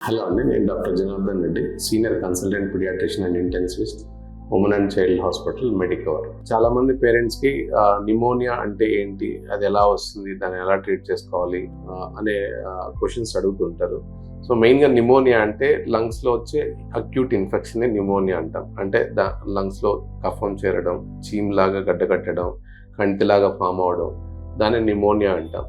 Hello అండి నేను doctor Janardhan Reddy senior consultant pediatrician and intensivist women and child hospital Medicover చాలా మంది పేరెంట్స్కి నిమోనియా అంటే ఏంటి అది ఎలా వస్తుంది దాన్ని ఎలా ట్రీట్ చేసుకోవాలి అనే క్వశ్చన్స్ అడుగుతుంటారు. సో మెయిన్గా నిమోనియా అంటే లంగ్స్లో వచ్చే అక్యూట్ ఇన్ఫెక్షన్ నిమోనియా అంటాం. అంటే దా లంగ్స్లో కఫం చేరడం చీమ్ లాగా గడ్డకట్టడం కంటిలాగా ఫామ్ అవడం దాన్ని నిమోనియా అంటాం.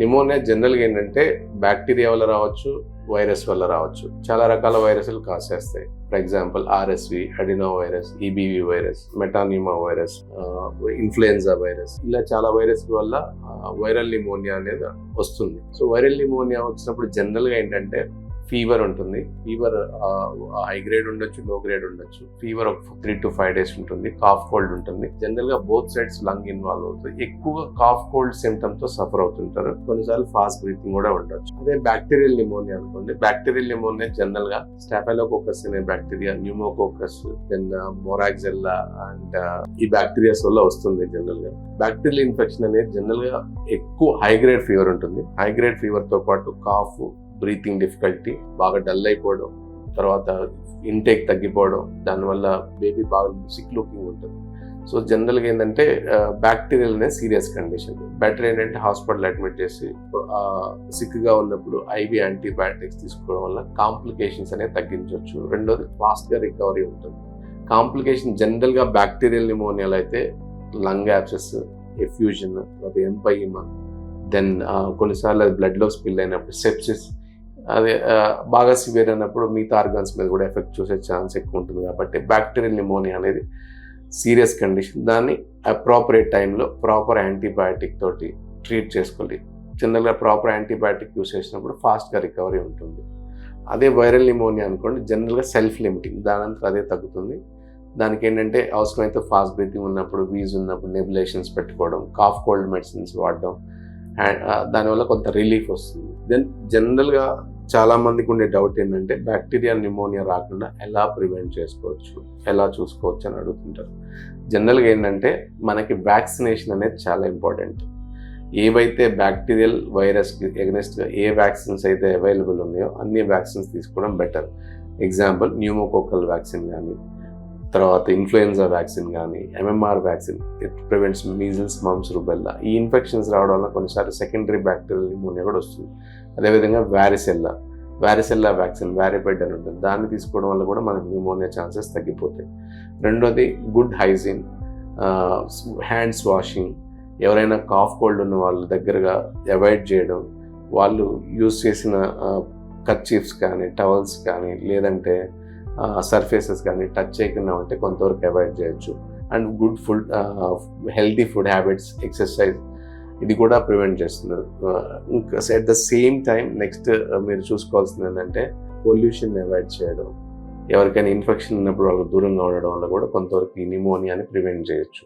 నిమోనియా జనరల్గా ఏంటంటే బ్యాక్టీరియా వల్ల రావచ్చు వైరస్ వల్ల రావచ్చు. చాలా రకాల వైరస్లు కాసేస్తాయి. For example RSV adeno virus EBV virus metapneumo virus influenza virus ఇలా చాలా వైరస్ వల్ల uh, వైరల్ నిమోనియా అనేది వస్తుంది. సో వైరల్ నిమోనియా వచ్చినప్పుడు జనరల్గా ఏంటంటే ఫీవర్ ఉంటుంది. ఫీవర్ హై గ్రేడ్ ఉండొచ్చు లో గ్రేడ్ ఉండొచ్చు. ఫీవర్ ఒక త్రీ టు ఫైవ్ డేస్ ఉంటుంది. కాఫ్ కోల్డ్ ఉంటుంది. జనరల్గా బోత్ సైడ్స్ లంగ్ ఇన్వాల్వ్ అవుతుంది. ఎక్కువ కాఫ్ కోల్డ్ సిమ్టమ్తో సఫర్ అవుతుంటారు. కొన్నిసార్లు ఫాస్ట్ బ్రీతింగ్ కూడా ఉండొచ్చు. అదే బ్యాక్టీరియల్ నిమోనియా అనుకోండి. బ్యాక్టీరియల్ నిమోనియా జనరల్గా స్టాఫైలోకోకస్ అనే bacteria pneumococcus then moraxella and ఈ బ్యాక్టీరియాస్ వల్ల వస్తుంది జనరల్గా. బ్యాక్టీరియల్ ఇన్ఫెక్షన్ అనేది జనరల్గా ఎక్కువ హై గ్రేడ్ ఫీవర్ ఉంటుంది. హై గ్రేడ్ ఫీవర్తో పాటు కాఫ్ బ్రీతింగ్ డిఫికల్టీ బాగా డల్ అయిపోవడం తర్వాత ఇంటేక్ తగ్గిపోవడం దానివల్ల బేబీ బాగా సిక్ లుకింగ్ ఉంటుంది. సో జనరల్గా ఏంటంటే బ్యాక్టీరియల్ అనేది సీరియస్ కండిషన్ బెటర్ ఏంటంటే హాస్పిటల్ అడ్మిట్ చేసి సిక్గా ఉన్నప్పుడు ఐవి యాంటీబయాటిక్స్ తీసుకోవడం వల్ల కాంప్లికేషన్స్ అనేది తగ్గించవచ్చు. రెండోది ఫాస్ట్గా రికవరీ ఉంటుంది. కాంప్లికేషన్ జనరల్గా బ్యాక్టీరియల్ నిమోనియాలు అయితే లంగ్ యాప్సెస్ ఎఫ్యూజన్ తర్వాత ఎంపైమా దెన్ కొన్నిసార్లు అది బ్లడ్లో స్పిల్ అయినప్పుడు సెప్సిస్ అదే బాగా సివియర్ అయినప్పుడు మిగతా ఆర్గాన్స్ మీద కూడా ఎఫెక్ట్ చూసే ఛాన్స్ ఎక్కువ ఉంటుంది కాబట్టి బ్యాక్టీరియల్ నిమోనియా అనేది సీరియస్ కండిషన్. దాన్ని అప్రాపరేట్ టైంలో ప్రాపర్ యాంటీబయాటిక్ తోటి ట్రీట్ చేసుకోవాలి జనరల్గా ప్రాపర్ యాంటీబయాటిక్ యూస్ చేసినప్పుడు ఫాస్ట్గా రికవరీ ఉంటుంది. అదే వైరల్ నిమోనియా అనుకోండి జనరల్గా సెల్ఫ్ లిమిటింగ్ దానంతా అదే తగ్గుతుంది. దానికి ఏంటంటే అవసరమైతే ఫాస్ట్ బ్రీతింగ్ ఉన్నప్పుడు వీజ్ ఉన్నప్పుడు నెబులేషన్స్ పెట్టుకోవడం కాఫ్ కోల్డ్ మెడిసిన్స్ వాడడం అండ్ దానివల్ల కొంత రిలీఫ్ వస్తుంది. దెన్ జనరల్గా చాలా మందికి ఉండే డౌట్ ఏంటంటే బ్యాక్టీరియా నిమోనియా రాకుండా ఎలా ప్రివెంట్ చేసుకోవచ్చు? ఎలా చూసుకోవచ్చు అని అడుగుతుంటారు. జనరల్గా ఏంటంటే మనకి వ్యాక్సినేషన్ అనేది చాలా ఇంపార్టెంట్ ఏవైతే బ్యాక్టీరియల్ వైరస్కి ఎగ్నెస్ట్గా ఏ వ్యాక్సిన్స్ అయితే అవైలబుల్ ఉన్నాయో అన్ని వ్యాక్సిన్స్ తీసుకోవడం బెటర్ ఎగ్జాంపుల్ న్యూమోకోకల్ వ్యాక్సిన్ కానీ తర్వాత ఇన్ఫ్లుయెన్జా వ్యాక్సిన్ కానీ MMR vaccine it prevents measles mumps rubella ఈ ఇన్ఫెక్షన్స్ రావడం వల్ల కొన్నిసార్లు సెకండరీ బ్యాక్టీరియల్ న్యూమోనియా కూడా వస్తుంది. అదేవిధంగా వ్యారిసెల్లా వ్యారిసెల్లా వ్యాక్సిన్ వ్యారిపెడ్ అని ఉంటుంది. దాన్ని తీసుకోవడం వల్ల కూడా మనకి న్యూమోనియా ఛాన్సెస్ తగ్గిపోతాయి. రెండోది గుడ్ హైజీన్ హ్యాండ్స్ వాషింగ్ ఎవరైనా కాఫ్ కోల్డ్ ఉన్న వాళ్ళ దగ్గరగా అవాయిడ్ చేయడం. వాళ్ళు యూస్ చేసిన కర్చీఫ్స్ కానీ టవల్స్ కానీ లేదంటే సర్ఫేసెస్ కానీ టచ్ చేయకుండా ఉంటే కొంతవరకు అవాయిడ్ చేయొచ్చు. And good food healthy food habits exercise ఇది కూడా ప్రివెంట్ చేస్తుంది. ఇంకా at the same time next మీరు చూసుకోవాల్సింది ఏంటంటే పొల్యూషన్ అవాయిడ్ చేయడం. ఎవరికైనా ఇన్ఫెక్షన్ ఉన్నప్పుడు వాళ్ళకి దూరంగా ఉండడం వల్ల కూడా కొంతవరకు నిమోనియాని ప్రివెంట్ చేయొచ్చు.